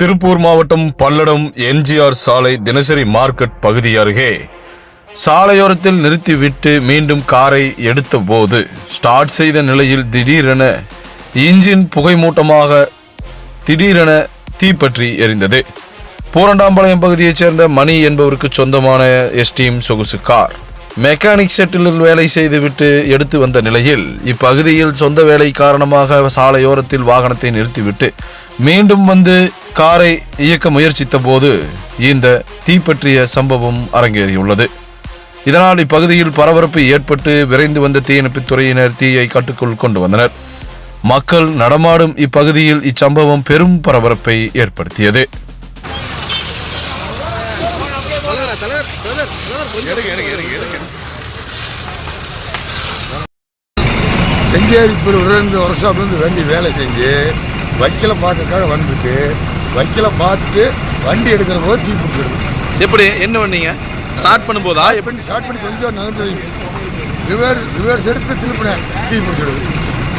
திருப்பூர் மாவட்டம் பல்லடம் எம்ஜிஆர் சாலை தினசரி மார்க்கெட் பகுதி அருகே. சாலையோரத்தில் நிறுத்திவிட்டு மீண்டும் காரை எடுத்தபோது ஸ்டார்ட் செய்த நிலையில் திடீரென இன்ஜின் புகைமூட்டமாக திடீரென தீப்பற்றி எரிந்தது. பூரண்டாம்பாளையம் பகுதியைச் சேர்ந்த மணி என்பவருக்கு சொந்தமான எஸ்டீம் சொகுசு கார். மெக்கானிக் செட்டிலில் வேலை செய்துவிட்டு எடுத்து வந்த நிலையில் இப்பகுதியில் சொந்த வேலை காரணமாக சாலையோரத்தில் வாகனத்தை நிறுத்திவிட்டு மீண்டும் வந்து காரை இயக்க முயற்சித்த போது இந்த தீப்பற்றிய சம்பவம் அரங்கேறியுள்ளது. இதனால் இப்பகுதியில் பரபரப்பு ஏற்பட்டு விரைந்து வந்த தீயணைப்புத் துறையினர் தீயை கட்டுக்குள் கொண்டு வந்தனர். மக்கள் நடமாடும் இப்பகுதியில் இச்சம்பவம் பெரும் பரபரப்பை ஏற்படுத்தியது. செஞ்சேரிப்பூர் ரெண்டு இருந்து வண்டி வேலை செஞ்சு வக்கீல பார்க்கறதுக்காக வந்துட்டு வக்கீல பார்த்துட்டு வண்டி எடுக்கிற போது தீ பிடிச்சிடுது எப்படி? என்ன பண்ணீங்க? ஸ்டார்ட் பண்ணும்போதா? எப்படி ஸ்டார்ட் பண்ணி கொஞ்சம் நகர்ந்து ரிவேர்ஸ் ரிவேர்ஸ் எடுத்து திருப்பினேன் தீ பிடிச்சிடுது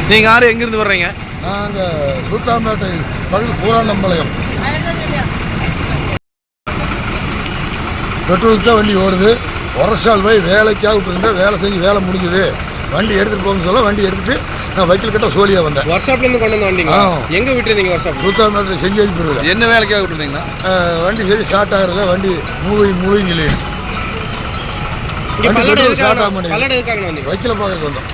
நீங்க யாரு? எங்க இருந்து வர்றீங்க? நாங்கள் சுல்தான்பேட்டை பகுதியில் பூராண்டம்பாளையம். பெட்ரோல் தான் வண்டி ஓடுது. வருஷால் போய் வேலைக்காக விட்டுருந்தேன் வேலை செஞ்சு வேலை முடிஞ்சுது. வண்டி எடுத்துகிட்டு போகணும்னு சொல்ல வண்டி எடுத்துட்டு நான் வக்கீல் கிட்ட சோழியாக வந்தேன். ஒர்க் ஷாப்ல இருந்து கொண்டு வந்து வந்தீங்க. எங்க விட்டுருந்தீங்க ஒர்க் ஷாப் சுல்தான்பேட்டை செஞ்சேரி போயிருவேன். என்ன வேலைக்காக விட்டுருந்தீங்கன்னா வண்டி சரி ஸ்டார்ட் ஆகுறத வண்டி மூவி மூவிங்கிலே இங்க வண்டி ஸ்டார்ட் ஆக மாட்டேங்குது. வக்கீல பார்க்கறதுக்கு வந்தோம்.